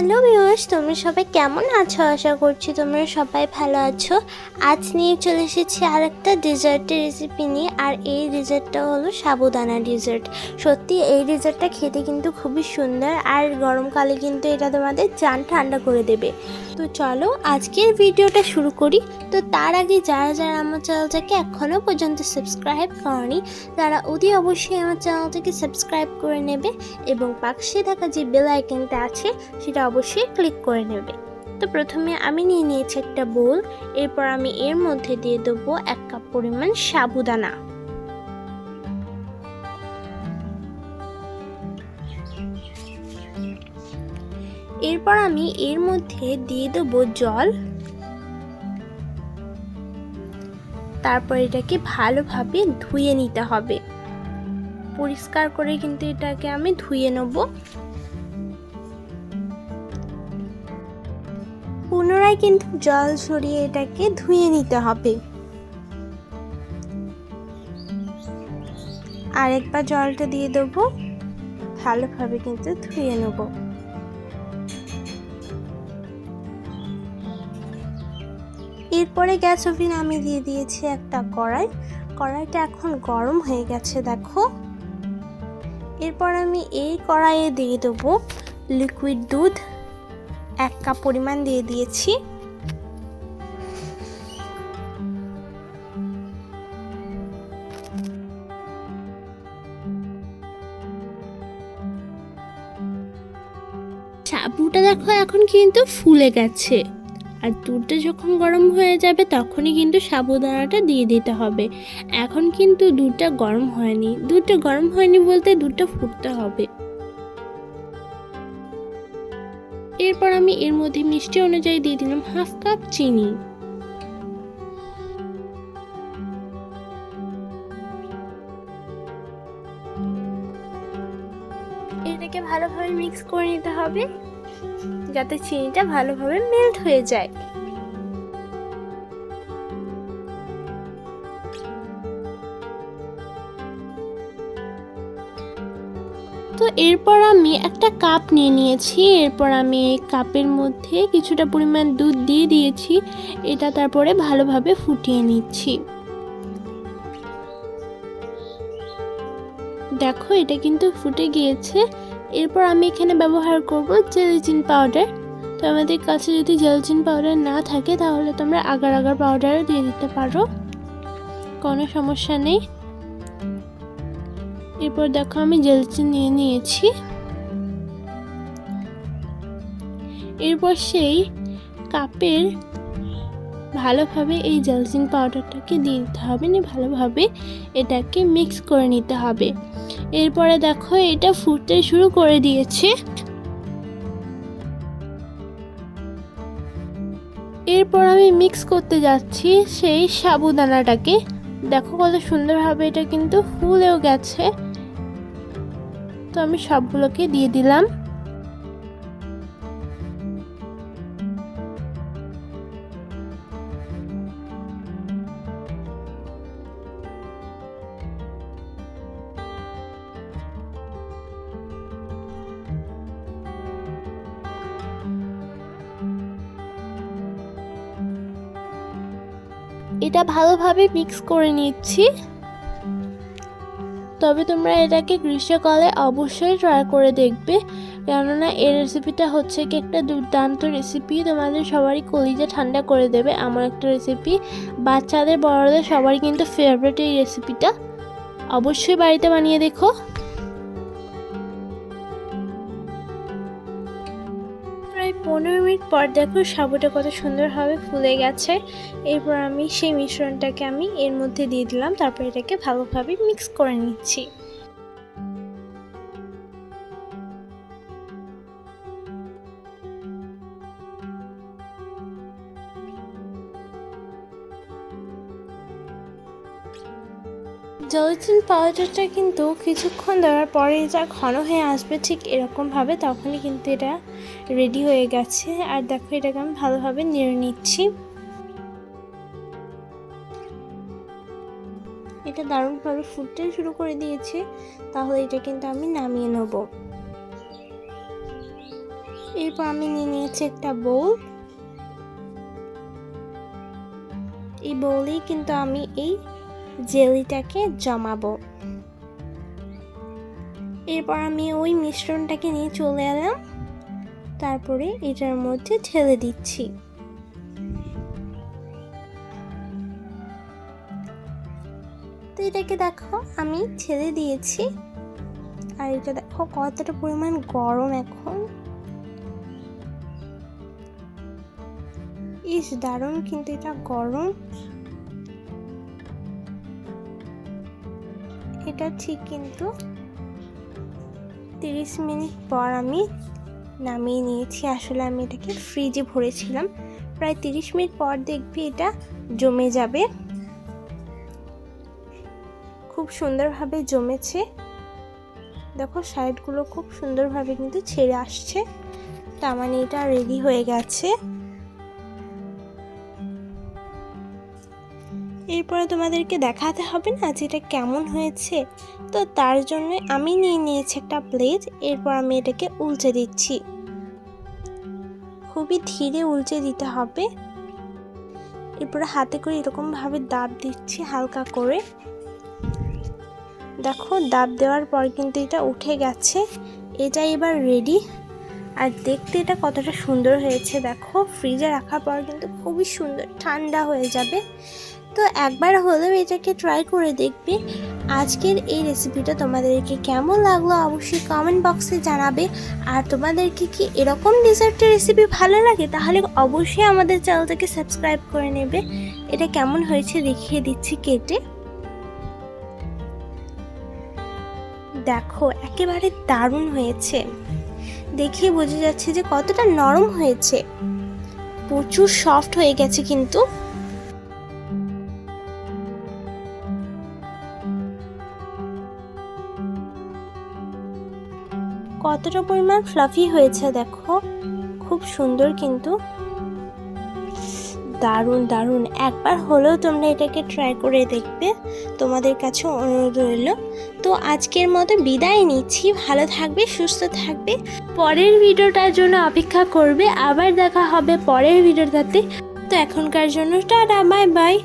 Hello viewers, তোমরা সবাই কেমন আছো? আশা করছি তোমরা সবাই ভালো আছো। আজ নিয়ে চলে এসেছি আর একটা ডেজার্টের রেসিপি নিয়ে, আর এই ডেজার্টটা হলো সাবুদানা ডেজার্ট সত্যি, এই ডেজার্টটা খেতে কিন্তু খুবই সুন্দর, আর গরমকালে কিন্তু এটা তোমাদের চান ঠান্ডা করে দেবে। তো চলো, আজকের ভিডিওটা শুরু করি। তো তার আগে যারা যারা আমার চ্যানেলটাকে এখনও পর্যন্ত সাবস্ক্রাইব করনি, তারা অতি অবশ্যই আমার চ্যানেলটাকে সাবস্ক্রাইব করে নেবে, এবং পাশে থাকা যে বেল আইকনটা আছে, সেটা অবশ্যই ক্লিক করে নেবে। তো প্রথমে আমি নিয়ে নিয়েছি একটা বোল এরপর আমি এর মধ্যে দিয়ে দেবো এক কাপ পরিমাণ সাবুদানা। এরপর আমি এর মধ্যে দিয়ে দেবো জল। তারপর এটাকে ভালোভাবে ধুয়ে নিতে হবে। পরিষ্কার করে কিন্তু এটাকে আমি ধুয়ে নেব। পুনরায় কিন্তু জল ছড়িয়ে এটাকে ধুয়ে নিতে হবে। আরেকবার জলটা দিয়ে দেবো। ভালোভাবে কিন্তু ধুয়ে নেব। এরপরে গ্যাস ওভেন আমি দিয়ে দিয়েছি একটা কড়াই। কড়াইটা এখন গরম হয়ে গেছে, দেখো। এরপর আমি এই কড়াইয়ে দিয়ে দেবো লিকুইড দুধ। এক কাপ পরিমাণ দিয়ে দিয়েছি। সাবুটা দেখো, এখন কিন্তু ফুলে গেছে। আর দুধটা যখন গরম হয়ে যাবে, তখনই কিন্তু সাবুদানাটা দিয়ে দিতে হবে। এখন কিন্তু দুধটা গরম হয়নি। দুধটা গরম হয়নি বলতে দুধটা ফুটতে হবে। এরপর আমি এর মধ্যে মিষ্টি অনুযায়ী দিয়ে দিলাম হাফ কাপ চিনি। এটাকে ভালোভাবে মিক্স করে নিতে হবে, যাতে চিনিটা ভালোভাবে মেল্ট হয়ে যায়। তো এরপর আমি একটা কাপ নিয়ে নিয়েছি। এরপর আমি কাপের মধ্যে কিছুটা পরিমাণ দুধ দিয়ে দিয়েছি। এটা তারপরে ভালোভাবে ফুটিয়ে নিচ্ছি। দেখো, এটা কিন্তু ফুটে গিয়েছে। এরপর আমি এখানে ব্যবহার করব জেলিচিন পাউডার। তো আমাদের কাছে যদি জেলচিন পাউডার না থাকে, তাহলে তোমরা আগার আগার পাউডারও দিয়ে দিতে পারো। কোনো সমস্যা নেই। এরপর দেখো আমি জেলচিন নিয়ে নিয়েছি। এরপর সেই কাপের ভালোভাবে এই জেলচিন পাউডারটাকে দিয়ে দিতে হবে, নিয়ে ভালোভাবে এটাকে মিক্স করে নিতে হবে। এরপরে দেখো এটা ফুটতে শুরু করে দিয়েছে। এরপর আমি মিক্স করতে যাচ্ছি সেই সাবুদানাটাকে। দেখো কত সুন্দরভাবে এটা কিন্তু ফুলেও গেছে। তো আমি সবগুলোকে দিয়ে দিলাম। এটা ভালোভাবে মিক্স করে নিচ্ছি। তবে তোমরা এটাকে গ্রীষ্মকালে অবশ্যই ট্রাই করে দেখবে। কেননা এই রেসিপিটা হচ্ছে কি একটা দুর্দান্ত রেসিপি তোমাদের সবারই কলিজা ঠান্ডা করে দেবে আমার একটা রেসিপি বাচ্চাদের, বড়দের সবারই কিন্তু ফেভারিট এই রেসিপিটা অবশ্যই বাড়িতে বানিয়ে দেখো। মিনিট পর দেখো সাবুটা কত সুন্দরভাবে ফুলে গেছে। এরপর আমি সেই মিশ্রণটাকে আমি এর মধ্যে দিয়ে দিলাম, তারপর এটাকে ভালোভাবে মিক্স করে নিচ্ছি। জলচিন পাউডারটা কিন্তু কিছুক্ষণ দেওয়ার পরে যা ঘন হয়ে আসবে ঠিক এরকমভাবে তখনই কিন্তু এটা রেডি হয়ে গেছে। আর দেখো এটাকে আমি ভালোভাবে নেড়ে নিচ্ছি। এটা দারুণভাবে ফুটতে শুরু করে দিয়েছে, তাহলে এটা কিন্তু আমি নামিয়ে নেব। এরপর আমি নিয়ে নিয়েছি একটা বোল এই বোলেই কিন্তু আমি এই জেলিটাকে জমাবো। এরপর আমি ওই মিশ্রণটাকে নিয়ে চলে এলাম। তারপরে এটার মধ্যে ঢেলে দিচ্ছি। তো এটাকে দেখো, আমি ছেড়ে দিয়েছি। আর এটা দেখো, কতটা পরিমাণ গরম এখন। ইস, দারুণ, কিন্তু এটা গরম। এটা ঠিক কিন্তু তিরিশ মিনিট পর আমি নামিয়ে নিয়েছি। আসলে আমি এটাকে ফ্রিজে ভরেছিলাম। প্রায় তিরিশ মিনিট পর দেখবি এটা জমে যাবে। খুব সুন্দরভাবে জমেছে। দেখো সাইডগুলো খুব সুন্দরভাবে কিন্তু ছেড়ে আসছে। তার মানে এটা রেডি হয়ে গেছে। এরপরে তোমাদেরকে দেখাতে হবে না যে এটা কেমন হয়েছে। তো তার জন্য আমি নিয়ে নিয়েছি একটা প্লেট এরপর আমি এটাকে উল্টে দিচ্ছি। খুবই ধীরে উল্টে দিতে হবে। এরপরে হাতে করে এরকমভাবে দাব দিচ্ছি হালকা করে। দেখো দাব দেওয়ার পর কিন্তু এটা উঠে গেছে। এটা এবার রেডি আর দেখতে এটা কতটা সুন্দর হয়েছে। দেখো ফ্রিজে রাখার পর কিন্তু খুবই সুন্দর, ঠান্ডা হয়ে যাবে। তো একবার হলেও এটাকে ট্রাই করে দেখবে। আজকের এই রেসিপিটা তোমাদেরকে কেমন লাগল অবশ্যই কমেন্ট বক্সে জানাবে। আর তোমাদেরকে কি এরকম ডেজার্টের রেসিপি ভালো লাগে তাহলে অবশ্যই আমাদের চ্যানেলটাকে সাবস্ক্রাইব করে নেবে। এটা কেমন হয়েছে দেখিয়ে দিচ্ছি কেটে। দেখো, একেবারে দারুণ হয়েছে। দেখে বোঝা যাচ্ছে যে কতটা নরম হয়েছে। প্রচুর সফট হয়ে গেছে কিন্তু। কতটা পরিমাণ ফ্লাফি হয়েছে দেখো? খুব সুন্দর কিন্তু। দারুণ দারুণ। একবার হলেও তোমরা এটাকে ট্রাই করে দেখবে। তোমাদের কাছে অনুরোধ রইল। তো আজকের মতো বিদায় নিচ্ছি। ভালো থাকবে, সুস্থ থাকবে। পরের ভিডিওটার জন্য অপেক্ষা করবে। আবার দেখা হবে পরের ভিডিওটাতে। তো এখনকার জন্য টাটা, বাই বাই।